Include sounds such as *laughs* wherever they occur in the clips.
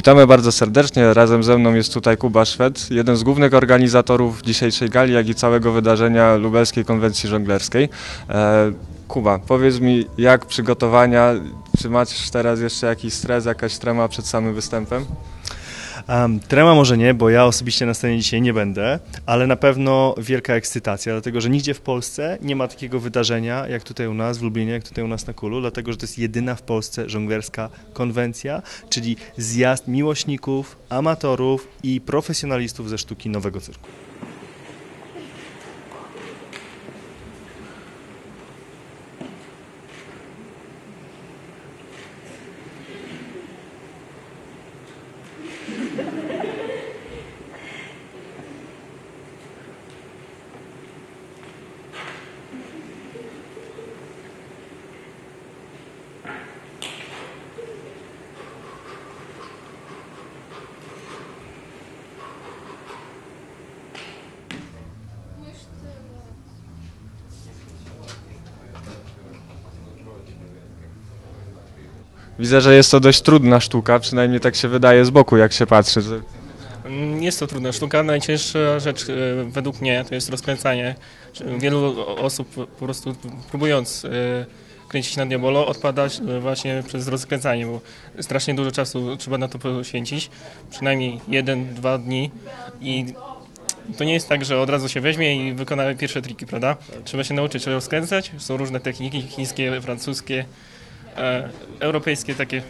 Witamy bardzo serdecznie. Razem ze mną jest tutaj Kuba Szwed, jeden z głównych organizatorów dzisiejszej gali, jak i całego wydarzenia Lubelskiej Konwencji Żonglerskiej. E, Kuba, powiedz mi, jak przygotowania, czy masz teraz jeszcze jakiś stres, jakaś trema przed samym występem? Um, trema może nie, bo ja osobiście na scenie dzisiaj nie będę, ale na pewno wielka ekscytacja, dlatego że nigdzie w Polsce nie ma takiego wydarzenia jak tutaj u nas w Lublinie, jak tutaj u nas na Kulu, dlatego że to jest jedyna w Polsce żonglerska konwencja, czyli zjazd miłośników, amatorów i profesjonalistów ze sztuki nowego cyrku. Widzę, że jest to dość trudna sztuka, przynajmniej tak się wydaje z boku, jak się patrzy. Mm, Jest to trudna sztuka. Najcięższa rzecz e, według mnie to jest rozkręcanie. Wielu osób po prostu próbując e, kręcić na diabolo odpada e, właśnie przez rozkręcanie, bo strasznie dużo czasu trzeba na to poświęcić. Przynajmniej jeden, dwa dni i to nie jest tak, że od razu się weźmie i wykona pierwsze triki, prawda? Trzeba się nauczyć rozkręcać. Są różne techniki chińskie, francuskie, e, europejskie takie.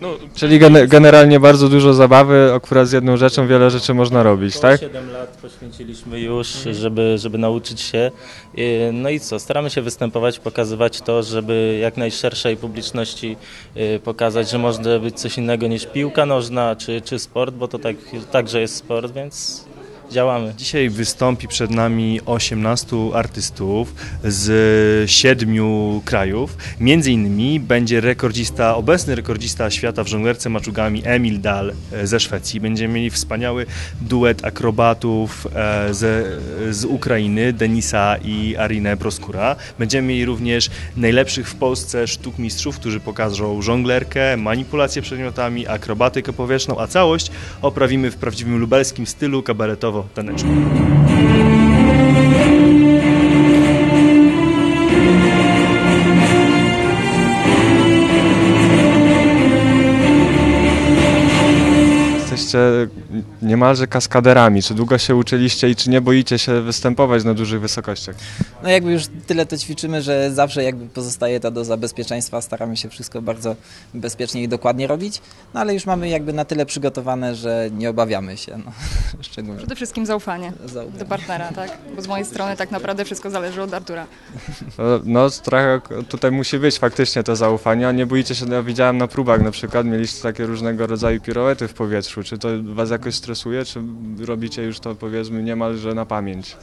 No, Czyli gene- generalnie bardzo dużo zabawy, akurat z jedną rzeczą wiele rzeczy można robić, tak? 7 lat poświęciliśmy już, żeby, żeby nauczyć się. No i co, staramy się występować, pokazywać to, żeby jak najszerszej publiczności y, pokazać, że można być coś innego niż piłka nożna czy, czy sport, bo to tak, także jest sport, więc działamy. Dzisiaj wystąpi przed nami 18 artystów z siedmiu krajów. Między innymi będzie rekordzista, obecny rekordzista świata w żonglerce maczugami Emil Dal e, ze Szwecji. Będziemy mieli wspaniały duet akrobatów e, ze, z Ukrainy, Denisa i Arinę Proskura. Będziemy mieli również najlepszych w Polsce sztuk mistrzów, którzy pokażą żonglerkę, manipulację przedmiotami, akrobatykę powietrzną, a całość oprawimy w prawdziwym lubelskim stylu 等等，Jesteście niemalże kaskaderami. Czy długo się uczyliście i czy nie boicie się występować na dużych wysokościach? No jakby już tyle to ćwiczymy, że zawsze jakby pozostaje ta doza bezpieczeństwa, staramy się wszystko bardzo bezpiecznie i dokładnie robić, no ale już mamy jakby na tyle przygotowane, że nie obawiamy się, no, *laughs* szczególnie. Przede wszystkim zaufanie Zaufanie. do partnera, tak? Bo z mojej strony tak naprawdę wszystko zależy od Artura. No, No, trochę tutaj musi być faktycznie to zaufanie, a nie boicie się, no, ja widziałem na próbach na przykład, mieliście takie różnego rodzaju piruety w powietrzu, czy to was jakoś stresuje, czy robicie już to powiedzmy niemalże na pamięć?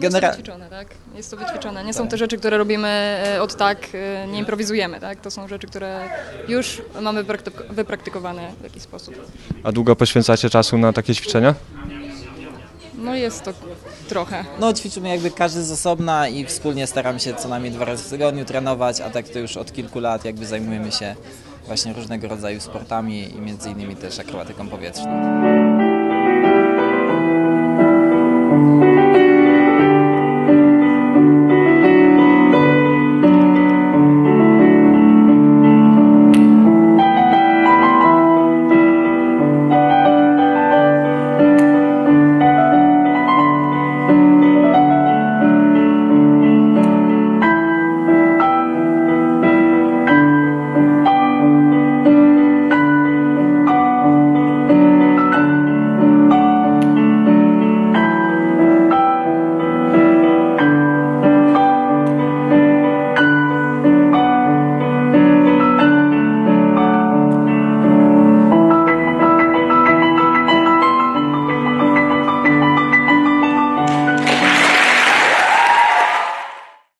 Jest to wyćwiczone, tak? Jest to wyćwiczone. Nie są to rzeczy, które robimy e, od tak, e, nie improwizujemy, tak? To są rzeczy, które już mamy wypraktyk- wypraktykowane w jakiś sposób. A długo poświęcacie czasu na takie ćwiczenia? No jest to trochę. No ćwiczymy jakby każdy z osobna i wspólnie staramy się co najmniej dwa razy w tygodniu trenować, a tak to już od kilku lat jakby zajmujemy się właśnie różnego rodzaju sportami i między innymi też akrobatyką powietrzną.